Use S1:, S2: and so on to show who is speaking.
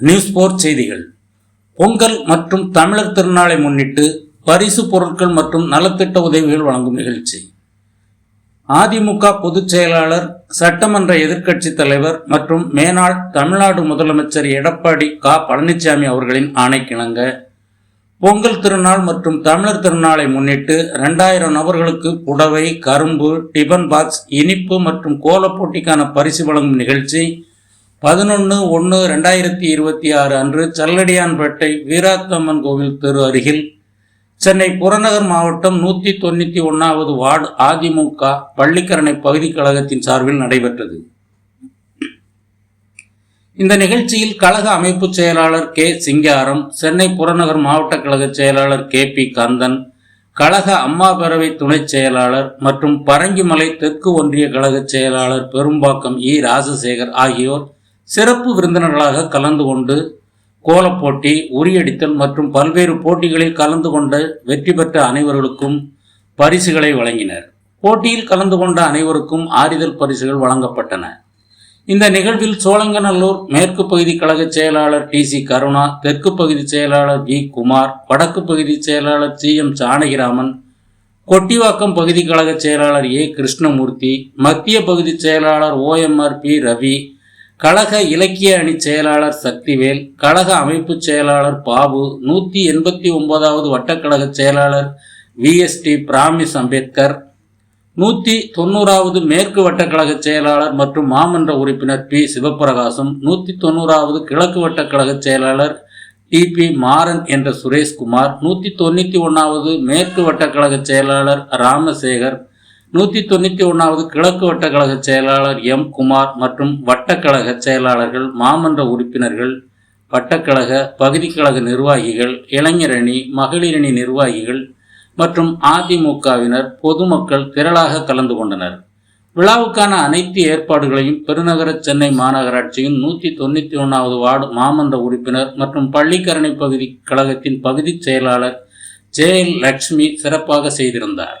S1: News போர் செய்திகள். பொங்கல் மற்றும் தமிழர் திருநாளை முன்னிட்டு பரிசு பொருட்கள் மற்றும் நலத்திட்ட உதவிகள் வழங்கும் நிகழ்ச்சி. அதிமுக பொதுச் செயலாளர் சட்டமன்ற எதிர்க்கட்சித் தலைவர் மற்றும் மேனாள் தமிழ்நாடு முதலமைச்சர் எடப்பாடி க. பழனிசாமி அவர்களின் ஆணைக்கிணங்க. பொங்கல் திருநாள் மற்றும் தமிழர் திருநாளை முன்னிட்டு ரெண்டாயிரம் நபர்களுக்கு புடவை கரும்பு டிபன் பாக்ஸ் இனிப்பு மற்றும் கோலப் போட்டிக்கான பரிசு வழங்கும் நிகழ்ச்சி. பதினொன்று ஒன்று ரெண்டாயிரத்தி இருபத்தி ஆறு அன்று சல்லடியான்பேட்டை வீராத்தம்மன் கோவில் தெரு அருகில் சென்னை புறநகர் மாவட்டம் நூற்றி தொண்ணூற்றி ஒன்றாவது வார்டு அதிமுக பள்ளிக்கரணை பகுதி கழகத்தின் சார்பில் நடைபெற்றது. இந்த நிகழ்ச்சியில் கழக அமைப்பு செயலாளர் கே. சிங்காரம் சென்னை புறநகர் மாவட்ட கழக செயலாளர் கே. பி. கந்தன் கழக அம்மா பேரவை துணைச் செயலாளர் மற்றும் பரங்கிமலை தெற்கு ஒன்றிய கழக செயலாளர் பெரும்பாக்கம் இ. ராஜசேகர் ஆகியோர் சிறப்பு விருந்தினர்களாக கலந்து கொண்டு கோலப்போட்டி உரியடித்தல் மற்றும் பல்வேறு போட்டிகளில் கலந்து கொண்ட வெற்றி பெற்ற அனைவர்களுக்கும் பரிசுகளை வழங்கினர். போட்டியில் கலந்து கொண்ட அனைவருக்கும் ஆரிதல் பரிசுகள் வழங்கப்பட்டன. இந்த நிகழ்வில் சோழங்கநல்லூர் மேற்கு பகுதி கழக செயலாளர் டி சி கருணா தெற்கு பகுதி செயலாளர் வி குமார் வடக்கு பகுதி செயலாளர் சி எம் ஜானகிராமன் கொட்டிவாக்கம் பகுதி கழக செயலாளர் ஏ கிருஷ்ணமூர்த்தி மத்திய பகுதி செயலாளர் ஓஎம்ஆர் பி ரவி கழக இலக்கிய அணி செயலாளர் சக்திவேல் கழக அமைப்பு செயலாளர் பாபு நூற்றி எண்பத்தி ஒன்பதாவது வட்டக்கழக செயலாளர் விஎஸ்டி பிராமிஸ் அம்பேத்கர் நூற்றி தொண்ணூறாவது மேற்கு வட்டக்கழக செயலாளர் மற்றும் மாமன்ற உறுப்பினர் பி. சிவபிரகாசம் நூற்றி தொண்ணூறாவது கிழக்கு வட்டக்கழக செயலாளர் டி. பி. மாறன் என்ற சுரேஷ்குமார் நூற்றி தொண்ணூற்றி ஒன்றாவது மேற்கு வட்டக்கழக செயலாளர் ராமசேகர் நூற்றி தொண்ணூற்றி ஒன்றாவது கிழக்கு வட்டக்கழக செயலாளர் எம் குமார் மற்றும் வட்டக்கழக செயலாளர்கள் மாமன்ற உறுப்பினர்கள் வட்டக்கழக பகுதி கழக நிர்வாகிகள் இளைஞரணி மகளிரணி நிர்வாகிகள் மற்றும் அதிமுகவினர் பொதுமக்கள் திரளாக கலந்து கொண்டனர். விழாவுக்கான அனைத்து ஏற்பாடுகளையும் பெருநகர சென்னை மாநகராட்சியின் நூற்றி தொண்ணூற்றி ஒன்றாவது வார்டு மாமன்ற உறுப்பினர் மற்றும் பள்ளிக்கரணை பகுதி கழகத்தின் பகுதி செயலாளர் ஜே எல் லட்சுமி சிறப்பாக செய்திருந்தார்.